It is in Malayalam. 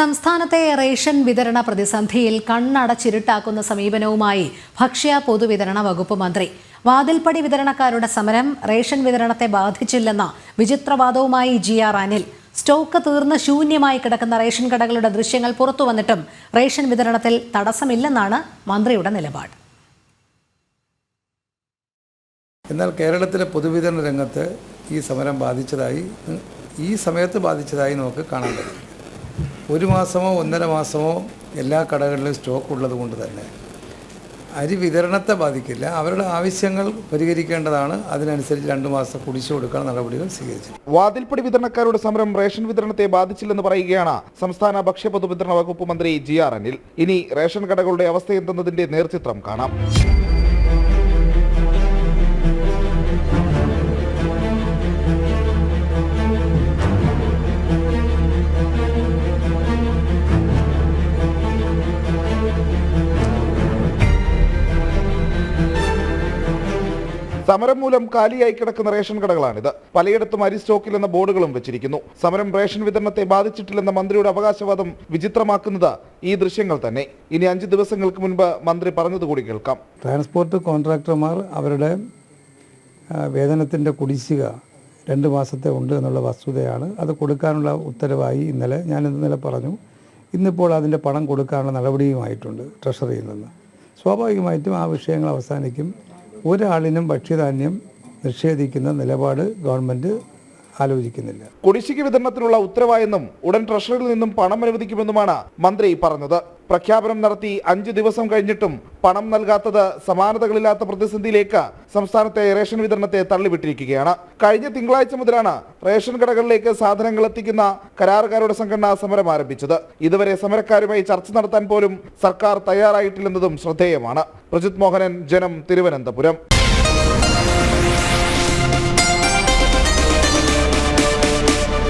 സംസ്ഥാനത്തെ റേഷൻ വിതരണ പ്രതിസന്ധിയിൽ കണ്ണടച്ചിരുട്ടാക്കുന്ന സമീപനവുമായി ഭക്ഷ്യ പൊതുവിതരണ വകുപ്പ് മന്ത്രി. വാതിൽപ്പടി വിതരണക്കാരുടെ സമരം റേഷൻ വിതരണത്തെ ബാധിച്ചില്ലെന്ന വിചിത്രവാദവുമായി ജി ആർ അനിൽ. സ്റ്റോക്ക് തീർന്ന് ശൂന്യമായി കിടക്കുന്ന റേഷൻ കടകളുടെ ദൃശ്യങ്ങൾ പുറത്തു വന്നിട്ടും റേഷൻ വിതരണത്തിൽ തടസ്സമില്ലെന്നാണ് മന്ത്രിയുടെ നിലപാട്. എന്നാൽ കേരളത്തിലെ പൊതുവിതരണ രംഗത്ത് ഈ സമരം ബാധിച്ചതായി ഈ സമയത്ത് ബാധിച്ചതായി നമുക്ക് കാണാൻ കഴിയും ഒരു മാസമോ ഒന്നര മാസമോ എല്ലാ കടകളിലും സ്റ്റോക്ക് ഉള്ളത് കൊണ്ട് തന്നെ അരി വിതരണത്തെ ബാധിക്കില്ല. അവരുടെ ആവശ്യങ്ങൾ പരിഹരിക്കേണ്ടതാണ്. അതിനനുസരിച്ച് രണ്ട് മാസം കുടിശ്ശിക കൊടുക്കാൻ നടപടികൾ സ്വീകരിച്ചു വാതിൽപ്പടി വിതരണക്കാരുടെ സമരം റേഷൻ വിതരണത്തെ ബാധിച്ചില്ലെന്ന് പറയുകയാണ് സംസ്ഥാന ഭക്ഷ്യ പൊതുവിതരണ വകുപ്പ് മന്ത്രി ജി ആർ അനിൽ. ഇനി റേഷൻ കടകളുടെ അവസ്ഥ എന്തെന്നതിന്റെ നേർചിത്രം കാണാം. സമരം മൂലം കാലിയായി കിടക്കുന്ന റേഷൻ കടകളാണിത്. പലയിടത്തും അരി സ്റ്റോക്കിൽ എന്ന ബോർഡുകളും വെച്ചിരിക്കുന്നു. സമരം റേഷൻ വിതരണത്തെ ബാധിച്ചിട്ടില്ലെന്ന മന്ത്രിയുടെ അവകാശവാദം വിചിത്രമാക്കുന്നത് ഈ ദൃശ്യങ്ങൾ തന്നെ. ഇനി അഞ്ച് ദിവസങ്ങൾക്ക് മുൻപ് മന്ത്രി പറഞ്ഞതുകൂടി കേൾക്കാം. ട്രാൻസ്പോർട്ട് കോൺട്രാക്ടർമാർ അവരുടെ വേതനത്തിന്റെ കുടിശ്ശിക രണ്ട് മാസത്തെ ഉണ്ട് എന്നുള്ള വസ്തുതയാണ്. അത് കൊടുക്കാനുള്ള ഉത്തരവായി ഇന്നലെ ഞാൻ ഇന്നലെ പറഞ്ഞു. ഇന്നിപ്പോൾ അതിന്റെ പണം കൊടുക്കാനുള്ള നടപടിയുമായിട്ടുണ്ട് ട്രഷറിയിൽ നിന്ന്. സ്വാഭാവികമായിട്ടും ആ വിഷയങ്ങൾ അവസാനിക്കും. ഒരാളിനും ഭക്ഷ്യധാന്യം നിഷേധിക്കുന്ന നിലപാട് ഗവൺമെന്റ് ആലോചിക്കുന്നില്ല. കുടിശ്ശിക വിതരണത്തിനുള്ള ഉത്തരവായെന്നും ഉടൻ ട്രഷറിയിൽ നിന്നും പണം അനുവദിക്കുമെന്നുമാണ് മന്ത്രി പറഞ്ഞത്. പ്രഖ്യാപനം നടത്തി അഞ്ച് ദിവസം കഴിഞ്ഞിട്ടും പണം നൽകാത്തത് സമാനതകളില്ലാത്ത പ്രതിസന്ധിയിലേക്ക് സംസ്ഥാനത്തെ റേഷൻ വിതരണത്തെ തള്ളിവിട്ടിരിക്കുകയാണ്. കഴിഞ്ഞ തിങ്കളാഴ്ച മുതലാണ് റേഷൻ കടകളിലേക്ക് സാധനങ്ങൾ എത്തിക്കുന്ന കരാറുകാരുടെ സംഘടന സമരം ആരംഭിച്ചത്. ഇതുവരെ സമരക്കാരുമായി ചർച്ച നടത്താൻ പോലും സർക്കാർ തയ്യാറായിട്ടില്ലെന്നതും ശ്രദ്ധേയമാണ്. പ്രജിത് മോഹനൻ ജനം തിരുവനന്തപുരം.